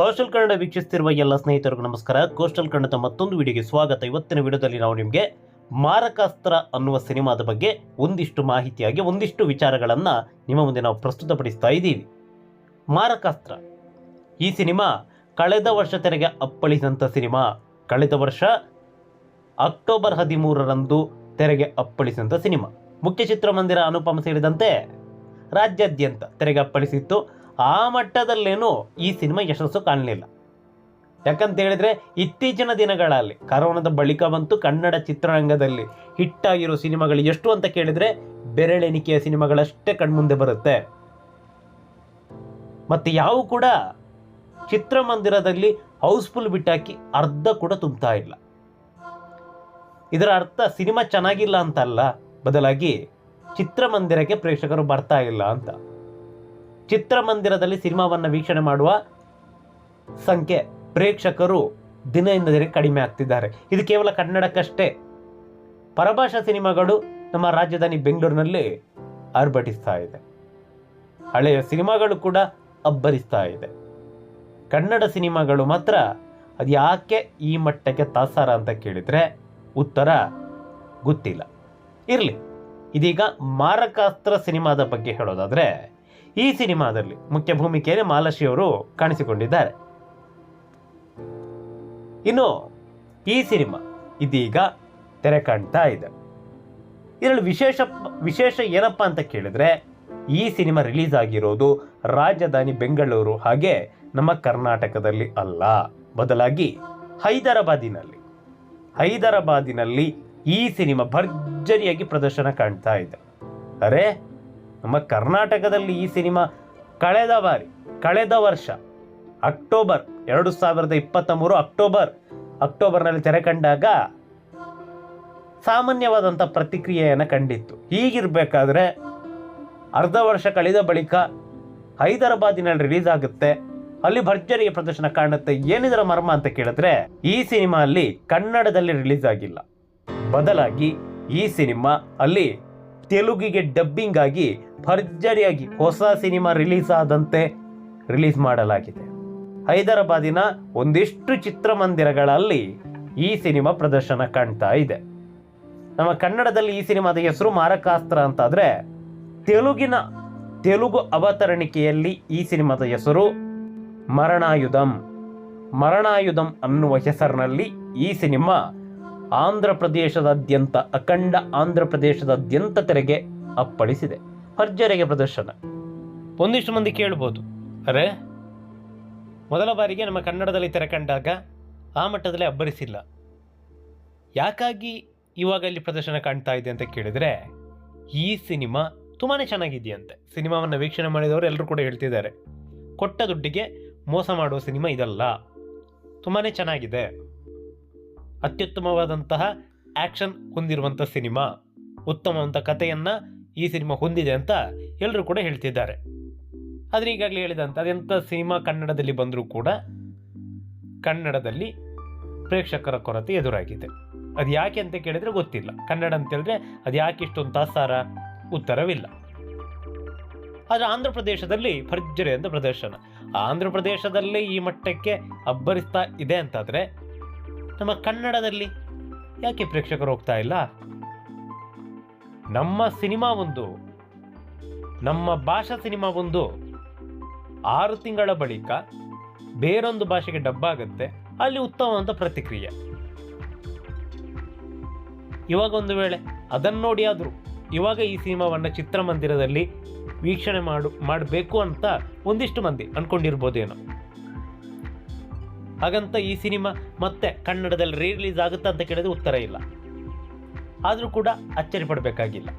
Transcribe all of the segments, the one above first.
Coastal Kannada ವೀಕ್ಷಿಸ್ತಿರುವ ಎಲ್ಲ ಸ್ನೇಹಿತರಿಗೂ ನಮಸ್ಕಾರ. ಕೋಸ್ಟಲ್ ಕನ್ನಡದ ಮತ್ತೊಂದು ವಿಡಿಯೋಗೆ ಸ್ವಾಗತ. ಇವತ್ತಿನ ವಿಡಿಯೋದಲ್ಲಿ ನಾವು ನಿಮಗೆ ಮಾರಕಾಸ್ತ್ರ ಅನ್ನುವ ಸಿನಿಮಾದ ಬಗ್ಗೆ ಒಂದಿಷ್ಟು ಮಾಹಿತಿಯಾಗಿ, ಒಂದಿಷ್ಟು ವಿಚಾರಗಳನ್ನು ನಿಮ್ಮ ಮುಂದೆ ನಾವು ಪ್ರಸ್ತುತಪಡಿಸ್ತಾ ಇದ್ದೀವಿ. ಮಾರಕಾಸ್ತ್ರ. ಈ ಸಿನಿಮಾ ಕಳೆದ ವರ್ಷ ತೆರೆಗೆ ಅಪ್ಪಳಿಸಿದಂಥ ಸಿನಿಮಾ. ಕಳೆದ ವರ್ಷ ಅಕ್ಟೋಬರ್ ಹದಿಮೂರರಂದು ತೆರೆಗೆ ಅಪ್ಪಳಿಸಿದಂಥ ಸಿನಿಮಾ. ಮುಖ್ಯ ಚಿತ್ರಮಂದಿರ ಅನುಪಮ ಸೇರಿದಂತೆ ರಾಜ್ಯಾದ್ಯಂತ ತೆರೆಗೆ ಅಪ್ಪಳಿಸಿತ್ತು. ಆ ಮಟ್ಟದಲ್ಲೇನೂ ಈ ಸಿನಿಮಾ ಯಶಸ್ಸು ಕಾಣಲಿಲ್ಲ. ಯಾಕಂತ ಹೇಳಿದ್ರೆ ಇತ್ತೀಚಿನ ದಿನಗಳಲ್ಲಿ, ಕರೋನದ ಬಳಿಕ ಬಂತು ಕನ್ನಡ ಚಿತ್ರರಂಗದಲ್ಲಿ ಹಿಟ್ಟಾಗಿರೋ ಸಿನಿಮಾಗಳು ಎಷ್ಟು ಅಂತ ಕೇಳಿದ್ರೆ ಬೆರಳೆಣಿಕೆಯ ಸಿನಿಮಾಗಳಷ್ಟೇ ಕಣ್ಮುಂದೆ ಬರುತ್ತೆ. ಮತ್ತೆ ಯಾವ ಕೂಡ ಚಿತ್ರಮಂದಿರದಲ್ಲಿ ಹೌಸ್ಫುಲ್ ಬಿಟ್ಟಾಕಿ ಅರ್ಧ ಕೂಡ ತುಂಬ್ತಾ ಇಲ್ಲ. ಇದರ ಅರ್ಥ ಸಿನಿಮಾ ಚೆನ್ನಾಗಿಲ್ಲ ಅಂತಲ್ಲ, ಬದಲಾಗಿ ಚಿತ್ರಮಂದಿರಕ್ಕೆ ಪ್ರೇಕ್ಷಕರು ಬರ್ತಾ ಇಲ್ಲ ಅಂತ. ಚಿತ್ರಮಂದಿರದಲ್ಲಿ ಸಿನಿಮಾವನ್ನು ವೀಕ್ಷಣೆ ಮಾಡುವ ಸಂಖ್ಯೆ ಪ್ರೇಕ್ಷಕರು ದಿನದಿಂದ ದಿನಕ್ಕೆ ಕಡಿಮೆ ಆಗ್ತಿದ್ದಾರೆ. ಇದು ಕೇವಲ ಕನ್ನಡಕ್ಕಷ್ಟೇ. ಪರಭಾಷಾ ಸಿನಿಮಾಗಳು ನಮ್ಮ ರಾಜಧಾನಿ ಬೆಂಗಳೂರಿನಲ್ಲಿ ಆರ್ಭಟಿಸ್ತಾ ಇದೆ. ಹಳೆಯ ಸಿನಿಮಾಗಳು ಕೂಡ ಅಬ್ಬರಿಸ್ತಾ ಇದೆ. ಕನ್ನಡ ಸಿನಿಮಾಗಳು ಮಾತ್ರ ಅದು ಯಾಕೆ ಈ ಮಟ್ಟಕ್ಕೆ ತಾಸಾರ ಅಂತ ಕೇಳಿದರೆ ಉತ್ತರ ಗೊತ್ತಿಲ್ಲ. ಇರಲಿ, ಇದೀಗ ಮಾರಕಾಸ್ತ್ರ ಸಿನಿಮಾದ ಬಗ್ಗೆ ಹೇಳೋದಾದರೆ ಈ ಸಿನಿಮಾದಲ್ಲಿ ಮುಖ್ಯ ಭೂಮಿಕೆಯಲ್ಲಿ ಮಾಲಶ್ರೀ ಅವರು ಕಾಣಿಸಿಕೊಂಡಿದ್ದಾರೆ. ಇನ್ನು ಈ ಸಿನಿಮಾ ಇದೀಗ ತೆರೆ ಕಾಣ್ತಾ ಇದೆ. ಇದರಲ್ಲಿ ವಿಶೇಷ ವಿಶೇಷ ಏನಪ್ಪ ಅಂತ ಕೇಳಿದ್ರೆ, ಈ ಸಿನಿಮಾ ರಿಲೀಸ್ ಆಗಿರೋದು ರಾಜಧಾನಿ ಬೆಂಗಳೂರು ಹಾಗೆ ನಮ್ಮ ಕರ್ನಾಟಕದಲ್ಲಿ ಅಲ್ಲ. ಬದಲಾಗಿ ಹೈದರಾಬಾದಿನಲ್ಲಿ. ಹೈದರಾಬಾದಿನಲ್ಲಿ ಈ ಸಿನಿಮಾ ಭರ್ಜರಿಯಾಗಿ ಪ್ರದರ್ಶನ ಕಾಣ್ತಾ ಇದೆ. ಅರೆ ನಮ್ಮ ಕರ್ನಾಟಕದಲ್ಲಿ ಈ ಸಿನಿಮಾ ಕಳೆದ ಬಾರಿ, ಕಳೆದ ವರ್ಷ, ಅಕ್ಟೋಬರ್ ಎರಡು ಸಾವಿರದ ಇಪ್ಪತ್ತ ಮೂರು ಅಕ್ಟೋಬರ್, ಅಕ್ಟೋಬರ್ನಲ್ಲಿ ತೆರೆ ಕಂಡಾಗ ಸಾಮಾನ್ಯವಾದಂಥ ಪ್ರತಿಕ್ರಿಯೆಯನ್ನು ಕಂಡಿತ್ತು. ಹೀಗಿರಬೇಕಾದ್ರೆ ಅರ್ಧ ವರ್ಷ ಕಳೆದ ಬಳಿಕ ಹೈದರಾಬಾದಿನಲ್ಲಿ ರಿಲೀಸ್ ಆಗುತ್ತೆ. ಅಲ್ಲಿ ಭರ್ಜರಿಯ ಪ್ರದರ್ಶನ ಕಾಣುತ್ತೆ. ಏನಿದರ ಮರ್ಮ ಅಂತ ಕೇಳಿದ್ರೆ ಈ ಸಿನಿಮಾ ಅಲ್ಲಿ ಕನ್ನಡದಲ್ಲಿ ರಿಲೀಸ್ ಆಗಿಲ್ಲ. ಬದಲಾಗಿ ಈ ಸಿನಿಮಾ ಅಲ್ಲಿ ತೆಲುಗಿಗೆ ಡಬ್ಬಿಂಗ್ ಆಗಿ ಭರ್ಜರಿಯಾಗಿ ಹೊಸ ಸಿನಿಮಾ ರಿಲೀಸ್ ಆದಂತೆ ರಿಲೀಸ್ ಮಾಡಲಾಗಿದೆ. ಹೈದರಾಬಾದಿನ ಒಂದಿಷ್ಟು ಚಿತ್ರಮಂದಿರಗಳಲ್ಲಿ ಈ ಸಿನಿಮಾ ಪ್ರದರ್ಶನ ಕಾಣ್ತಾ ಇದೆ. ನಮ್ಮ ಕನ್ನಡದಲ್ಲಿ ಈ ಸಿನಿಮಾದ ಹೆಸರು ಮಾರಕಾಸ್ತ್ರ ಅಂತಾದರೆ ತೆಲುಗಿನ ತೆಲುಗು ಅವತರಣಿಕೆಯಲ್ಲಿ ಈ ಸಿನಿಮಾದ ಹೆಸರು ಮರಣಾಯುಧಂ. ಮರಣಾಯುಧಂ ಅನ್ನುವ ಹೆಸರಿನಲ್ಲಿ ಈ ಸಿನಿಮಾ ಆಂಧ್ರ ಪ್ರದೇಶದಾದ್ಯಂತ ಅಖಂಡ ಆಂಧ್ರ ಪ್ರದೇಶದಾದ್ಯಂತ ತೆರೆಗೆ ಅಪ್ಪಳಿಸಿದೆ. ಭರ್ಜರಿಗೆ ಪ್ರದರ್ಶನ. ಒಂದಿಷ್ಟು ಮಂದಿ ಕೇಳ್ಬೋದು. ಅರೆ, ಮೊದಲ ಬಾರಿಗೆ ನಮ್ಮ ಕನ್ನಡದಲ್ಲಿ ತೆರೆ ಕಂಡಾಗ ಆ ಮಟ್ಟದಲ್ಲಿ ಅಬ್ಬರಿಸಿಲ್ಲ. ಯಾಕಾಗಿ ಇವಾಗ ಇಲ್ಲಿ ಪ್ರದರ್ಶನ ಕಾಣ್ತಾ ಇದೆ ಅಂತ ಕೇಳಿದರೆ, ಈ ಸಿನಿಮಾ ತುಂಬಾ ಚೆನ್ನಾಗಿದೆಯಂತೆ. ಸಿನಿಮಾವನ್ನು ವೀಕ್ಷಣೆ ಮಾಡಿದವರು ಎಲ್ಲರೂ ಕೂಡ ಹೇಳ್ತಿದ್ದಾರೆ. ಕೊಟ್ಟ ದುಡ್ಡಿಗೆ ಮೋಸ ಮಾಡುವ ಸಿನಿಮಾ ಇದಲ್ಲ. ತುಂಬಾ ಚೆನ್ನಾಗಿದೆ. ಅತ್ಯುತ್ತಮವಾದಂತಹ ಆ್ಯಕ್ಷನ್ ಹೊಂದಿರುವಂಥ ಸಿನಿಮಾ. ಉತ್ತಮವಂತ ಕಥೆಯನ್ನು ಈ ಸಿನಿಮಾ ಹೊಂದಿದೆ ಅಂತ ಎಲ್ಲರೂ ಕೂಡ ಹೇಳ್ತಿದ್ದಾರೆ. ಆದರೆ ಈಗಾಗಲೇ ಹೇಳಿದಂಥ ಅದೆಂಥ ಸಿನಿಮಾ ಕನ್ನಡದಲ್ಲಿ ಬಂದರೂ ಕೂಡ ಕನ್ನಡದಲ್ಲಿ ಪ್ರೇಕ್ಷಕರ ಕೊರತೆ ಎದುರಾಗಿದೆ. ಅದು ಯಾಕೆ ಅಂತ ಕೇಳಿದರೆ ಗೊತ್ತಿಲ್ಲ. ಕನ್ನಡ ಅಂತ ಹೇಳಿದ್ರೆ ಅದು ಯಾಕೆ ಇಷ್ಟೊಂದು ತಾಸಾರ ಉತ್ತರವಿಲ್ಲ. ಆದರೆ ಆಂಧ್ರ ಪ್ರದೇಶದಲ್ಲಿ ಭರ್ಜರಿ ಅಂತ ಪ್ರದರ್ಶನ. ಆಂಧ್ರ ಪ್ರದೇಶದಲ್ಲೇ ಈ ಮಟ್ಟಕ್ಕೆ ಅಬ್ಬರಿಸ್ತಾ ಇದೆ ಅಂತಾದರೆ ನಮ್ಮ ಕನ್ನಡದಲ್ಲಿ. ಯಾಕೆ ಪ್ರೇಕ್ಷಕರು ಹೋಗ್ತಾ ಇಲ್ಲ? ನಮ್ಮ ಸಿನಿಮಾ ಒಂದು. ನಮ್ಮ ಭಾಷಾ ಸಿನಿಮಾ ಒಂದು. ಆರು ತಿಂಗಳ ಬಳಿಕ ಬೇರೊಂದು ಭಾಷೆಗೆ ಡಬ್ಬ ಆಗುತ್ತೆ. ಅಲ್ಲಿ ಉತ್ತಮವಾದ ಪ್ರತಿಕ್ರಿಯೆ. ಇವಾಗ ಒಂದು ವೇಳೆ ಅದನ್ನು ನೋಡಿ ಆದರೂ, ಇವಾಗ ಈ ಸಿನಿಮಾವನ್ನು ಚಿತ್ರಮಂದಿರದಲ್ಲಿ ವೀಕ್ಷಣೆ ಮಾಡು, ಮಾಡಬೇಕು ಅಂತ ಒಂದಿಷ್ಟು ಮಂದಿ ಅನ್ಕೊಂಡಿರ್ಬೋದೇನೋ. ಹಾಗಂತ ಈ ಸಿನಿಮಾ ಮತ್ತೆ ಕನ್ನಡದಲ್ಲಿ ರೀ ರಿಲೀಸ್ ಆಗುತ್ತಾ ಅಂತ ಕೇಳಿದ್ರೆ ಉತ್ತರ ಇಲ್ಲ. ಆದರೂ ಕೂಡ ಅಚ್ಚರಿ ಪಡಬೇಕಾಗಿಲ್ಲ.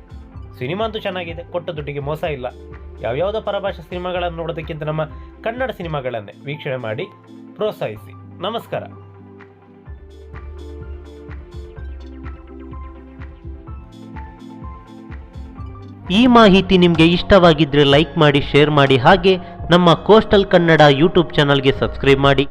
ಸಿನಿಮಾ ಅಂತೂ ಚೆನ್ನಾಗಿದೆ, ಕೊಟ್ಟ ದುಡ್ಡಿಗೆ ಮೋಸ ಇಲ್ಲ. ಯಾವ್ಯಾವುದೋ ಪರಭಾಷಾ ಸಿನಿಮಾಗಳನ್ನು ನೋಡೋದಕ್ಕಿಂತ ನಮ್ಮ ಕನ್ನಡ ಸಿನಿಮಾಗಳನ್ನೇ ವೀಕ್ಷಣೆ ಮಾಡಿ ಪ್ರೋತ್ಸಾಹಿಸಿ. ನಮಸ್ಕಾರ. ಈ ಮಾಹಿತಿ ನಿಮಗೆ ಇಷ್ಟವಾಗಿದ್ದರೆ ಲೈಕ್ ಮಾಡಿ, ಶೇರ್ ಮಾಡಿ ಹಾಗೆ ನಮ್ಮ ಕೋಸ್ಟಲ್ ಕನ್ನಡ ಯೂಟ್ಯೂಬ್ ಚಾನಲ್ಗೆ ಸಬ್ಸ್ಕ್ರೈಬ್ ಮಾಡಿ.